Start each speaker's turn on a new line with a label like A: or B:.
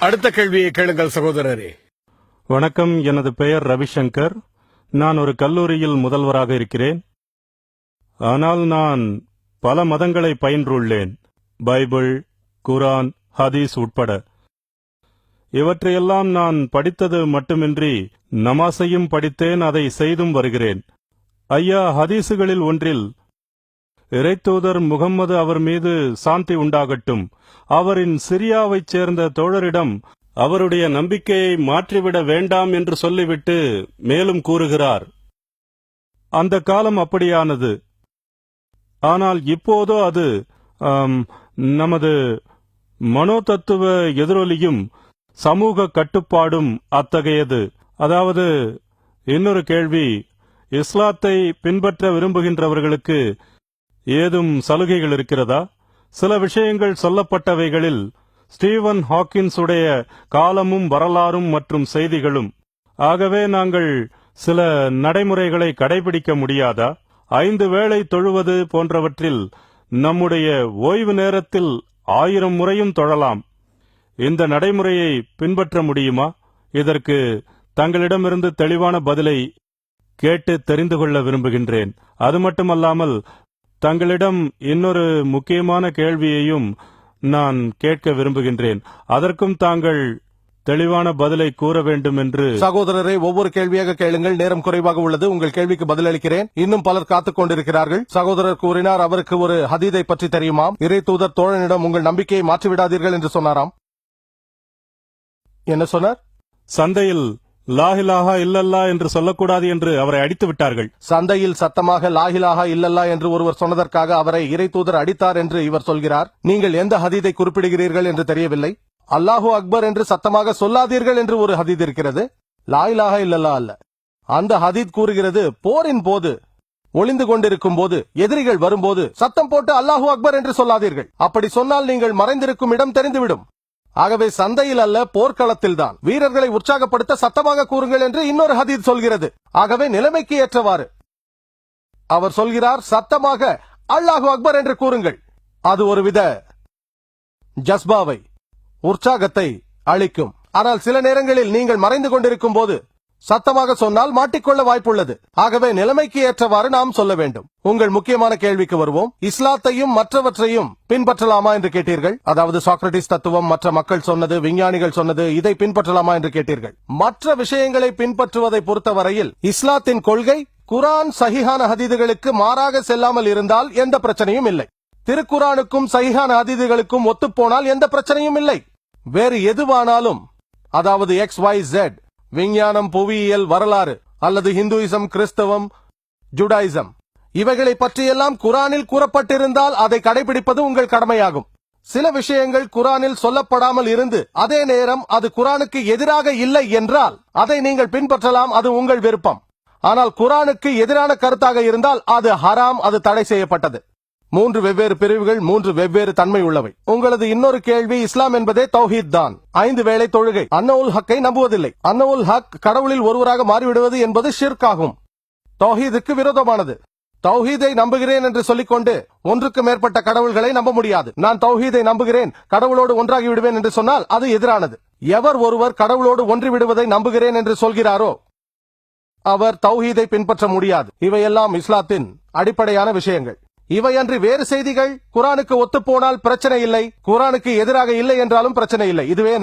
A: அடுத்த கேள்வியை கேளுங்கள் சகோதரரே.
B: வணக்கம் எனது பெயர் ரவிசங்கர். நான் ஒரு கல்லூரியில் முதல்வராக இருக்கிறேன். ஆனால் நான் பல மதங்களை பயின்றுள்ளேன். பைபிள் குரான் ஹதீஸ் உட்பட. இவற்றையெல்லாம் நான் படித்தது மட்டுமின்றி நமாசையும் படித்தேன் அதை செய்தும் வருகிறேன். ஐயா ஹதீசுகளில் ஒன்றில் இறைத்தூதர் முகம்மது அவர் மீது சாந்தி உண்டாகட்டும். அவரின் சிரியாவைச் சேர்ந்த தோழரிடம் அவருடைய நம்பிக்கையை மாற்றிவிட வேண்டாம் என்று சொல்லிவிட்டு மேலும் கூறுகிறார். அந்த காலம் அப்படியானது. ஆனால் இப்போதோ அது நமது மனோதத்துவ எதிரொலியும் சமூக கட்டுப்பாடும் அத்தகையது. அதாவது இன்னொரு கேள்வி இஸ்லாத்தை பின்பற்ற விரும்புகின்றவர்களுக்கு ஏதும் சலுகைகள் இருக்கிறதா? சில விஷயங்கள் சொல்லப்பட்டவைகளில் ஸ்டீவன் ஹாக்கின்ஸ் உடைய காலமும் வரலாறும் மற்றும் செய்திகளும். ஆகவே நாங்கள் சில நடைமுறைகளை கடைபிடிக்க முடியாதா? ஐந்து வேளை தொழுவது போன்றவற்றில் நம்முடைய ஓய்வு நேரத்தில் ஆயிரம் முறையும் தொழலாம். இந்த நடைமுறையை பின்பற்ற முடியுமா? இதற்கு தங்களிடமிருந்து தெளிவான பதிலை கேட்டு தெரிந்து கொள்ள விரும்புகின்றேன். அது மட்டுமல்லாமல் தங்களிடம் இன்னொரு முக்கியமான கேள்வியையும் நான் கேட்க விரும்புகின்றேன். அதற்கும் தாங்கள் தெளிவான பதிலை கூற வேண்டும் என்று
C: சகோதரரை ஒவ்வொரு கேள்வியாக கேளுங்கள். நேரம் குறைவாக உள்ளது. உங்கள் கேள்விக்கு பதிலளிக்கிறேன். இன்னும் பலர் காத்துக் கொண்டிருக்கிறார்கள் சகோதரர் கூறினார் அவருக்கு ஒரு ஹதீதை பற்றி தெரியுமாம்? இறை தூதர் தோழனிடம் உங்கள் நம்பிக்கையை மாற்றிவிடாதீர்கள் என்று சொன்னாராம். என்ன சொன்னார்?
B: சந்தையில் லாஹிலாஹா இல்லல்லா என்று சொல்லக்கூடாது என்று அவரை அடித்து விட்டார்கள்.
C: சந்தையில் சத்தமாக லாஹிலாஹா இல்லல்லா என்று ஒருவர் சொன்னதற்காக அவரை இறை தூதர் அடித்தார் என்று இவர் சொல்கிறார். நீங்கள் எந்த ஹதீதை குறிப்பிடுகிறீர்கள் என்று தெரியவில்லை. அல்லாஹு அக்பர் என்று சத்தமாக சொல்லாதீர்கள் என்று ஒரு ஹதீத் இருக்கிறது. லாயிலாஹா இல்லல்லா அல்ல. அந்த ஹதீத் கூறுகிறது போரின் போது ஒளிந்து கொண்டிருக்கும் போது எதிரிகள் வரும்போது சத்தம் போட்டு அல்லாஹு அக்பர் என்று சொல்லாதீர்கள். அப்படி சொன்னால் நீங்கள் மறைந்திருக்கும் இடம் தெரிந்துவிடும். ஆகவே சந்தையில் அல்ல போர்க்களத்தில் தான் வீரர்களை உற்சாகப்படுத்த சத்தமாக கூறுங்கள் என்று இன்னொரு ஹதீத் சொல்கிறது. ஆகவே நிலைமைக்கு ஏற்றவாறு. அவர் சொல்கிறார் சத்தமாக அல்லாஹு அக்பர் என்று கூறுங்கள். அது ஒருவித ஜஸ்பாவை உற்சாகத்தை அளிக்கும். ஆனால் சில நேரங்களில் நீங்கள் மறைந்து கொண்டிருக்கும் போது சத்தமாக சொன்னால் மாட்டிக்கொள்ள வாய்ப்புள்ளது. ஆகவே நிலைமைக்கு ஏற்றவாறு நாம் சொல்ல வேண்டும். உங்கள் முக்கியமான கேள்விக்கு வருவோம். இஸ்லாத்தையும் மற்றவற்றையும் பின்பற்றலாமா என்று கேட்டீர்கள்? அதாவது சாக்ரட்டிஸ் தத்துவம் மற்ற மக்கள் சொன்னது விஞ்ஞானிகள் சொன்னது இதை பின்பற்றலாமா என்று கேட்டீர்கள். மற்ற விஷயங்களை பின்பற்றுவதை பொறுத்தவரையில் இஸ்லாத்தின் கொள்கை குரான் சஹிஹான ஹதீதுகளுக்கு மாறாக செல்லாமல் இருந்தால் எந்த பிரச்சனையும் இல்லை. திருக்குரானுக்கும் சஹிஹான ஹதீதுகளுக்கும் ஒத்துப்போனால் எந்த பிரச்சனையும் இல்லை. வேறு எதுவானாலும் அதாவது எக்ஸ் ஒய் ஜெட் விஞ்ஞானம் புவியியல் வரலாறு அல்லது ஹிந்துயிசம் கிறிஸ்தவம் ஜுடாயிசம். இவைகளை பற்றியெல்லாம் குரானில் கூறப்பட்டிருந்தால் அதை கடைபிடிப்பது உங்கள் கடமையாகும். சில விஷயங்கள் குரானில் சொல்லப்படாமல் இருந்து அதே நேரம் அது குரானுக்கு எதிராக இல்லை என்றால் அதை நீங்கள் பின்பற்றலாம் அது உங்கள் விருப்பம். ஆனால் குரானுக்கு எதிரான கருத்தாக இருந்தால் அது ஹராம் அது தடை செய்யப்பட்டது. மூன்று வெவ்வேறு பிரிவுகள் மூன்று வெவ்வேறு தன்மை உள்ளவை. உங்களது இன்னொரு கேள்வி இஸ்லாம் என்பதே தௌஹீத் தான். ஐந்து வேளை தொழுகை. அன்னவுல் ஹக்கை நம்புவதில்லை. அன்னவுல் ஹக் கடவுளில் ஒருவராக மாறிவிடுவது என்பது ஷிர்க் ஆகும் தௌஹீதுக்கு விரோதமானது. தௌஹீதை நம்புகிறேன் என்று சொல்லிக்கொண்டு ஒன்றுக்கு மேற்பட்ட கடவுள்களை நம்ப முடியாது. நான் தௌஹீதை நம்புகிறேன் கடவுளோடு ஒன்றாகி விடுவேன் என்று சொன்னால் அது எதிரானது. எவர் ஒருவர் கடவுளோடு ஒன்றி விடுவதை நம்புகிறேன் என்று சொல்கிறாரோ அவர் தௌஹீதை பின்பற்ற முடியாது. இவையெல்லாம் இஸ்லாத்தின் அடிப்படையான விஷயங்கள். இவையன்றி வேறு செய்திகள் குரானுக்கு ஒத்துப்போனால் பிரச்சனை இல்லை. குரானுக்கு எதிராக இல்லை என்றாலும் பிரச்சனை இல்லை. இதுவே